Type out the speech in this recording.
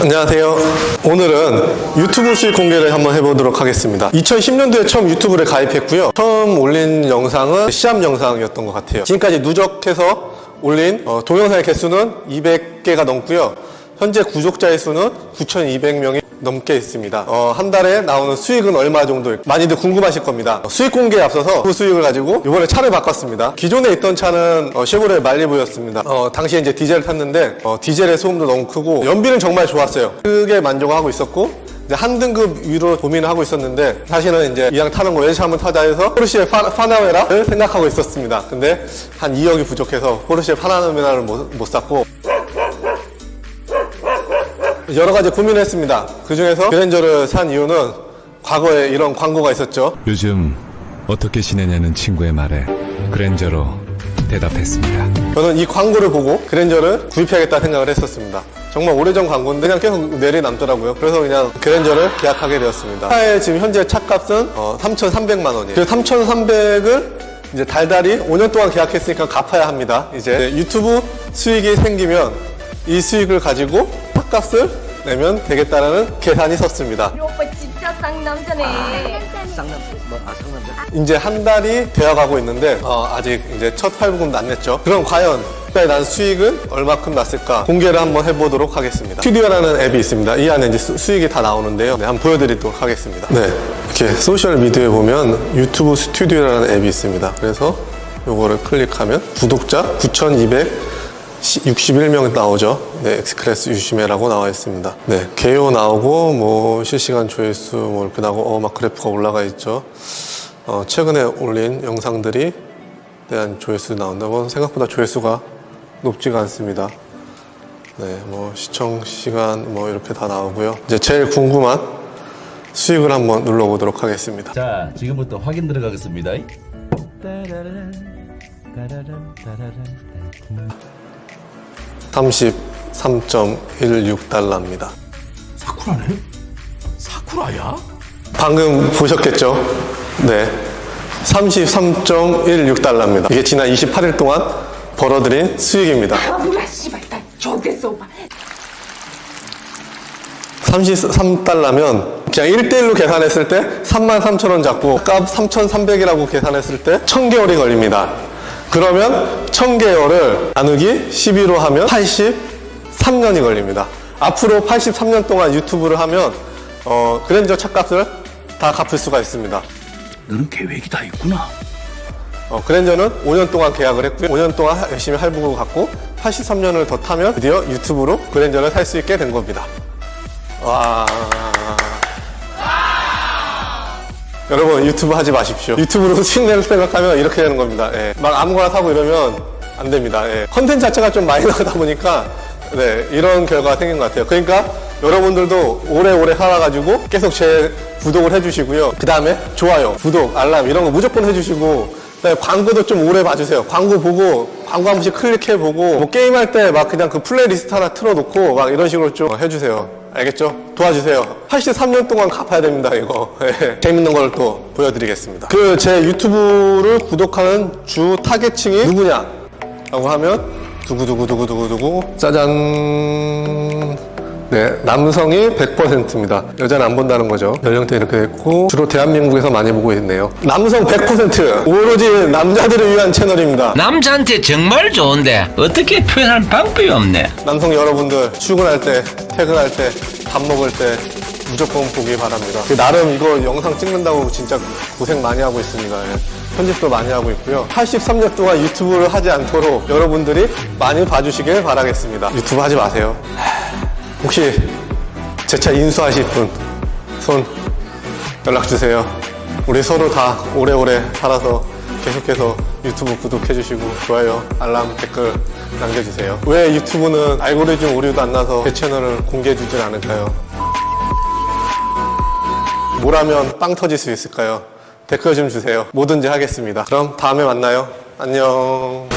안녕하세요. 오늘은 유튜브 수익 공개를 한번 해보도록 하겠습니다. 2010년도에 처음 유튜브를 가입했고요. 처음 올린 영상은 시합 영상이었던 것 같아요. 지금까지 누적해서 올린 어, 동영상의 개수는 200개가 넘고요. 현재 구독자의 수는 9,200명이 넘게 있습니다. 어, 한 달에 나오는 수익은 얼마 정도? 많이들 궁금하실 겁니다. 어, 수익 공개에 앞서서 그 수익을 가지고 이번에 차를 바꿨습니다. 기존에 있던 차는 어, 쉐보레 말리부였습니다. 어, 당시에 이제 디젤을 탔는데 어, 디젤의 소음도 너무 크고 연비는 정말 좋았어요. 크게 만족하고 있었고 한 등급 위로 고민을 하고 있었는데 사실은 이제 이왕 타는 거 왼차 한번 타자 해서 포르쉐 파, 파나메라를 생각하고 있었습니다. 근데 한 2억이 부족해서 포르쉐 파나메라를 못, 못 샀고 여러 가지 고민을 했습니다. 그 중에서 그랜저를 산 이유는 과거에 이런 광고가 있었죠. 요즘 어떻게 지내냐는 친구의 말에 그랜저로 대답했습니다. 저는 이 광고를 보고 그랜저를 구입해야겠다 생각을 했었습니다. 정말 오래전 광고인데 그냥 계속 내리 남더라고요. 그래서 그냥 그랜저를 계약하게 되었습니다. 차의 지금 현재 차값은 3,300만 원이에요. 그 3,300을 이제 달달이 5년 동안 계약했으니까 갚아야 합니다. 이제 유튜브 수익이 생기면 이 수익을 가지고 차값을 내면 되겠다라는 계산이 섰습니다. 이 오빠 진짜 쌍남자네. 이제 한 달이 되어가고 있는데 어, 아직 이제 첫 할부금도 안 냈죠. 그럼 과연 그때 난 수익은 얼마큼 났을까 공개를 한번 해보도록 하겠습니다. 스튜디오라는 앱이 있습니다. 이 안에 이제 수, 수익이 다 나오는데요. 네, 한번 보여드리도록 하겠습니다. 네, 이렇게 소셜 미디어에 보면 유튜브 스튜디오라는 앱이 있습니다. 그래서 요거를 클릭하면 구독자 9,261명 나오죠. 네, 엑스크레스 유시메라고 나와 있습니다. 네, 개요 나오고 뭐 실시간 조회수 뭐 이렇게 나오고 어, 막 그래프가 올라가 있죠. 어, 최근에 올린 영상들이 대한 조회수 나온다고 생각보다 조회수가 높지가 않습니다. 네, 뭐 시청 시간 뭐 이렇게 다 나오고요. 이제 제일 궁금한 수익을 한번 눌러보도록 하겠습니다. 자, 지금부터 확인 들어가겠습니다. 33.16달러입니다. 사쿠라네? 사쿠라야? 방금 보셨겠죠? 네. 33.16달러입니다. 이게 지난 28일 동안 벌어들인 수익입니다. 아무라 씨발 나 좋겠어 오빠. 33달러면 그냥 1대1로 계산했을 때 33,000원 잡고 값 3,300이라고 계산했을 때 1000개월이 걸립니다. 그러면 1000개월을 나누기 12로 하면 83년이 걸립니다. 앞으로 83년 동안 유튜브를 하면 어, 그랜저 차값을 다 갚을 수가 있습니다. 너는 계획이 다 있구나. 어, 그랜저는 5년 동안 계약을 했고요. 5년 동안 하- 열심히 할부를 갖고 83년을 더 타면 드디어 유튜브로 그랜저를 살 수 있게 된 겁니다. 와. 여러분 유튜브 하지 마십시오. 유튜브로 수익 낼 생각하면 이렇게 되는 겁니다. 예. 막 아무거나 사고 이러면 안 됩니다. 예. 컨텐츠 자체가 좀 많이 나가다 보니까 네, 이런 결과가 생긴 것 같아요. 그러니까 여러분들도 오래오래 살아가지고 계속 제 구독을 해주시고요. 그 다음에 좋아요, 구독, 알람 이런 거 무조건 해주시고 그다음에 광고도 좀 오래 봐주세요. 광고 보고 광고 한 번씩 클릭해보고 뭐 게임할 때 막 그냥 그 플레이리스트 하나 틀어놓고 막 이런 식으로 좀 해주세요. 알겠죠? 도와주세요. 83년 동안 갚아야 됩니다, 이거. 예. 재밌는 걸 또 보여드리겠습니다. 그 제 유튜브를 구독하는 주 타겟층이 누구냐? 라고 하면 두구두구두구두구두구 짜잔 네, 남성이 100%입니다. 여자는 안 본다는 거죠. 연령대 이렇게 됐고 주로 대한민국에서 많이 보고 있네요. 남성 100% 오로지 남자들을 위한 채널입니다. 남자한테 정말 좋은데 어떻게 표현할 방법이 없네. 남성 여러분들 출근할 때, 퇴근할 때, 밥 먹을 때 무조건 보기 바랍니다. 그 나름 이거 영상 찍는다고 진짜 고생 많이 하고 있습니다. 예. 편집도 많이 하고 있고요. 83년 동안 유튜브를 하지 않도록 여러분들이 많이 봐주시길 바라겠습니다. 유튜브 하지 마세요. 혹시 제 차 인수하실 분, 손 연락 주세요. 우리 서로 다 오래오래 살아서 계속해서 유튜브 구독해주시고 좋아요, 알람, 댓글 남겨주세요. 왜 유튜브는 알고리즘 오류도 안 나서 제 채널을 공개해주질 않을까요? 뭘 하면 빵 터질 수 있을까요? 댓글 좀 주세요. 뭐든지 하겠습니다. 그럼 다음에 만나요. 안녕.